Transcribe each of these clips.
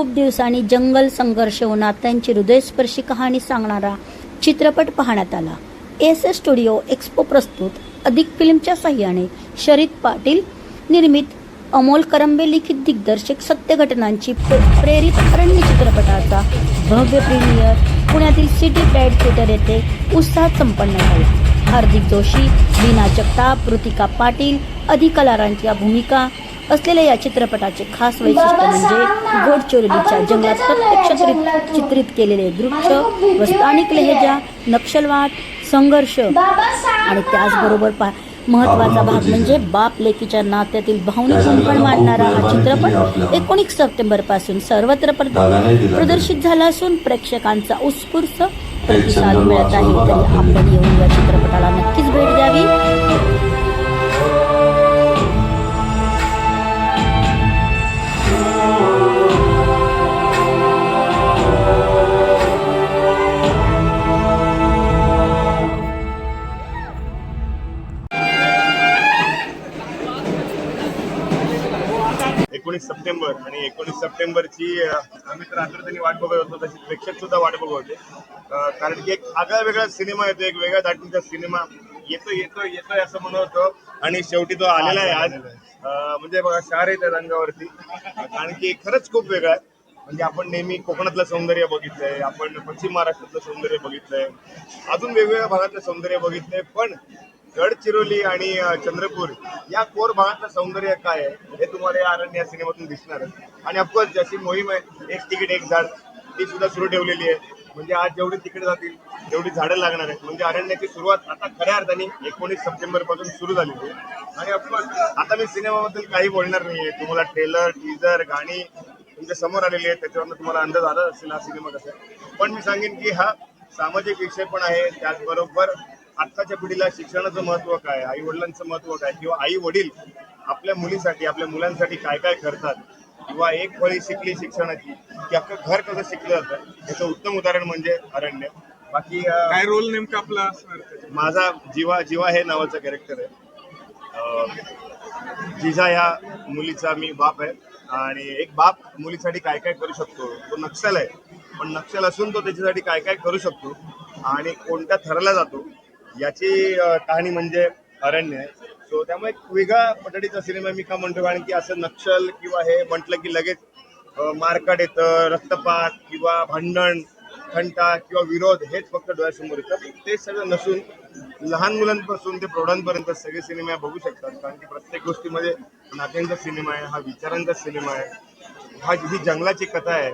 खूप दिवसांनी जंगल संघर्ष होणार त्यांची हृदयस्पर्शी कहाणी सांगणारा चित्रपट पाहण्यात आला. एस एस स्टुडिओ एक्सपो प्रस्तुत अधिक फिल्मच्या साह्याने शरद पाटील निर्मित अमोल करंबे लिखित दिग्दर्शक सत्य घटनांची प्रे- प्रेरित अरण्य चित्रपटाचा भव्य प्रीमियर पुण्यातील सिटी प्राईड थिएटर येथे उत्साहात संपन्न झाला. हार्दिक जोशी लीना जगताप ऋतिका पाटील अधिकलारांच्या भूमिका असलेल्या या चित्रपटाचे खास वैशिष्ट्य म्हणजे गोडचोरलीच्या जंगलात प्रत्यक्ष चित्रित- चित्रित केलेले दृश्य व स्थानिक लहेजा नक्षलवाद संघर्ष. आणि त्याचबरोबर पा महत्त्वाचा भाग म्हणजे बाप लेकीच्या नात्यातील भावनिक कुंपण मांडणारा हा चित्रपट एकोणीस सप्टेंबरपासून सर्वत्र प्र- प्रदर्शित झाला असून प्रेक्षकांचा उत्स्फूर्त प्रतिसाद मिळत आहे. तरी आपण येऊन या चित्रपटाला नक्कीच भेट द्यावी. एकोणीस सप्टेंबर आणि एकोणीस सप्टेंबरची आम्ही तर आतुरतेने वाट बघत होतो तशी प्रेक्षक सुद्धा वाट बघत होते. कारण की एक आगळा वेगळा सिनेमा येतो एक वेगळ्या दाटीचा सिनेमा. येतो येतो येतोय असं म्हणत होतो. आणि शेवटी तो आलेला आहे आज. म्हणजे बघा शहर आहे त्या रंगावरती. कारण की खरंच खूप वेगळा आहे. म्हणजे आपण नेहमी कोकणातलं सौंदर्य बघितलंय आपण पश्चिम महाराष्ट्रातलं सौंदर्य बघितलंय. अजून वेगवेगळ्या भागातलं सौंदर्य बघितलंय पण गडचिरोली आणि चंद्रपूर या कोर भागातलं सौंदर्य काय आहे हे तुम्हाला या अरण्य या सिनेमातून दिसणार आणि ऑफकोर्स जशी मोहीम आहे एक तिकीट एक झाड ती सुद्धा सुरू ठेवलेली आहे. म्हणजे आज जेवढी तिकीट जातील तेवढी झाडं लागणार आहेत. म्हणजे अरण्याची सुरुवात आता खऱ्या अर्थाने एकोणीस सप्टेंबरपासून सुरू झालेली आहे. आणि ऑफकोर्स आता मी सिनेमाबद्दल काही बोलणार नाहीये. तुम्हाला ट्रेलर टीजर गाणी तुमच्यासमोर आलेली आहेत. त्याच्यावरनं तुम्हाला अंदाज आला असेल हा सिनेमा कसा पण मी सांगेन की हा सामाजिक विषय पण आहे. त्याचबरोबर आत्ताच्या पिढीला शिक्षणाचं महत्त्व काय आई वडिलांचं महत्त्व काय किंवा आई वडील आपल्या मुलीसाठी आपल्या मुलांसाठी काय काय करतात? किंवा एक फळी शिकली शिक्षणाची की अख्खं घर कसं शिकलं जातं? याचं उत्तम उदाहरण म्हणजे अरण्य. बाकी काय रोल नेमका आपला? माझा जीवा जीवा हे नावाचं कॅरेक्टर आहे. जिजा या मुलीचा मी बाप आहे. आणि एक बाप मुलीसाठी काय काय करू शकतो तो नक्षल आहे. पण नक्षल असून तो त्याच्यासाठी काय काय करू शकतो आणि कोणत्या थराला जातो याची कहाणी म्हणजे अरण्य आहे. सो त्यामुळे एक वेगळा पद्धतीचा सिनेमा मी का म्हणतो कारण की असं नक्षल किंवा हे म्हटलं की लगेच मारकाट येतं रक्तपात किंवा भांडण खंटा किंवा विरोध हेच फक्त डोळ्यासमोर येतं. ते सगळं नसून लहान मुलांपासून ते प्रौढांपर्यंत सगळे सिनेमे बघू शकतात. कारण की प्रत्येक गोष्टीमध्ये नात्यांचा सिनेमा आहे हा विचारांचा सिनेमा आहे. हा ही जंगलाची कथा आहे.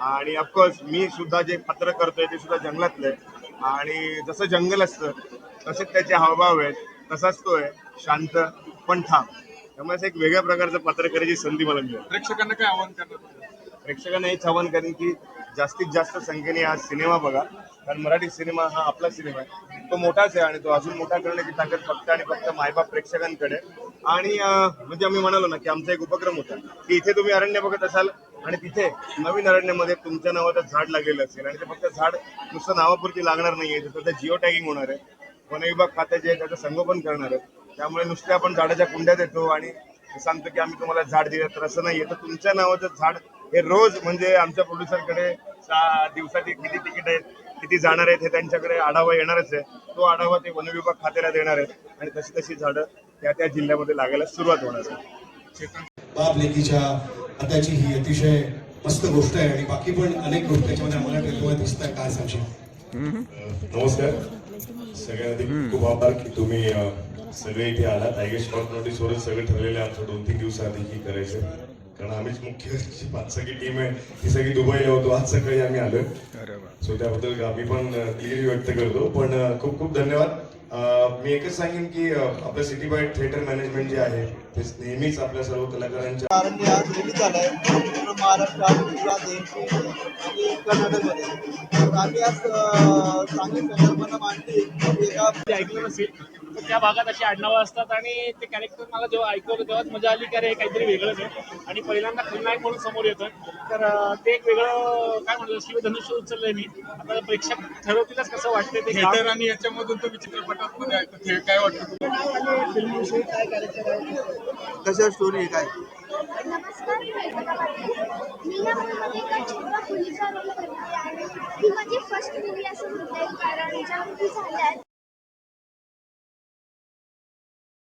आणि ऑफकोर्स मी सुद्धा जे पात्र करतोय ते सुद्धा जंगलातलं आहे. आणि जसं जंगल असतं तसेच त्याचे हावभाव आहेत. तसाच तो आहे शांत पण ठाम. त्यामुळे असं एक वेगळ्या प्रकारचं पात्र करायची संधी मला मिळाली. प्रेक्षकांना काय आव्हान करणार? प्रेक्षकांना हेच आव्हान करेन की जास्तीत जास्त संख्येने हा सिनेमा बघा. कारण मराठी सिनेमा हा आपला सिनेमा आहे. तो मोठाच आहे आणि तो अजून मोठा करण्याची ताकद फक्त आणि फक्त मायबाप प्रेक्षकांकडे. आणि म्हणजे आम्ही म्हणालो ना की आमचा एक उपक्रम होता. की इथे तुम्ही अरण्य बघत असाल आणि तिथे नवीन अरण्यामध्ये तुमच्या नावाचं झाड लागलेलं असेल आणि ते फक्त झाड नुसतं नावापुरती लागणार नाहीये. तर त्याचं जिओ टॅगिंग होणार आहे. वनविभाग खाते जे आहे त्याचं संगोपन करणार आहे त्यामुळे नुसते आपण झाडाच्या कुंड्यात येतो आणि सांगतो की आम्ही तुम्हाला झाड दिलं तर असं नाहीये. तर तुमच्या नावाचं झाड हे रोज म्हणजे आमच्या प्रोड्युसरकडे दिवसाची किती तिकीट आहेत किती जाणार आहेत हे त्यांच्याकडे आढावा येणारच आहे. तो आढावा ते वनविभाग खात्याला देणार आहेत. आणि तशी तशी झाडं त्या त्या जिल्ह्यामध्ये लागायला सुरुवात होणार आहे. बाप लेकीच्या आताची ही अतिशय मस्त गोष्ट आहे आणि बाकी पण अनेक गोष्टी त्याच्यामध्ये आम्हाला टेलिव्हिजन दिसत आहे काय सांगशील नमस्कार. सगळ्यांना खूप आभार की तुम्ही सगळे इथे आलात. आय गेस शॉर्ट नोटीसवरच सगळे ठरलेले आमचं दोन तीन दिवसाआधी ही करायचं. कारण आम्हीच मुख्य पाच सगळी टीम आहे ती सगळी दुबईला होतो. आज सकाळी आम्ही आलो सो त्याबद्दल आम्ही पण दिलगिरी व्यक्त करतो. पण खूप खूप धन्यवाद. मी एकच सांगेन की आपलं सिटी बाय थिएटर मॅनेजमेंट जे आहे ते नेहमीच आपल्या सर्व कलाकारांच्या गुजरात कर्नाटकमध्ये. तर आम्ही आज चांगली संकल्पना मांडली ऐकलं नसेल. त्या भागात अशी आडनावं असतात आणि ते कॅरेक्टर मला जेव्हा ऐकवलं तेव्हाच मजा आली की अरे हे काहीतरी वेगळंच आहे. आणि पहिल्यांदा खलनायक म्हणून समोर येतं तर ते एक वेगळं काय म्हणलं शिवधनुष्य उचललंय मी. आता प्रेक्षक ठरवतीलच कसं वाटतंय ते काम. थिएटर आणि याच्यामधून तुम्ही चित्रपटात मध्ये आहे. तर ते काय वाटतं तुम्हाला? कशा स्टोरी आहे काय? नमस्कार मी वेदिका पाटील. मी या मूवीमध्ये एका छोट्या मुलीचा रोल करते आणि ही माझी फर्स्ट मूवी असं म्हणता येईल कारण ज्या मूवी झाल्या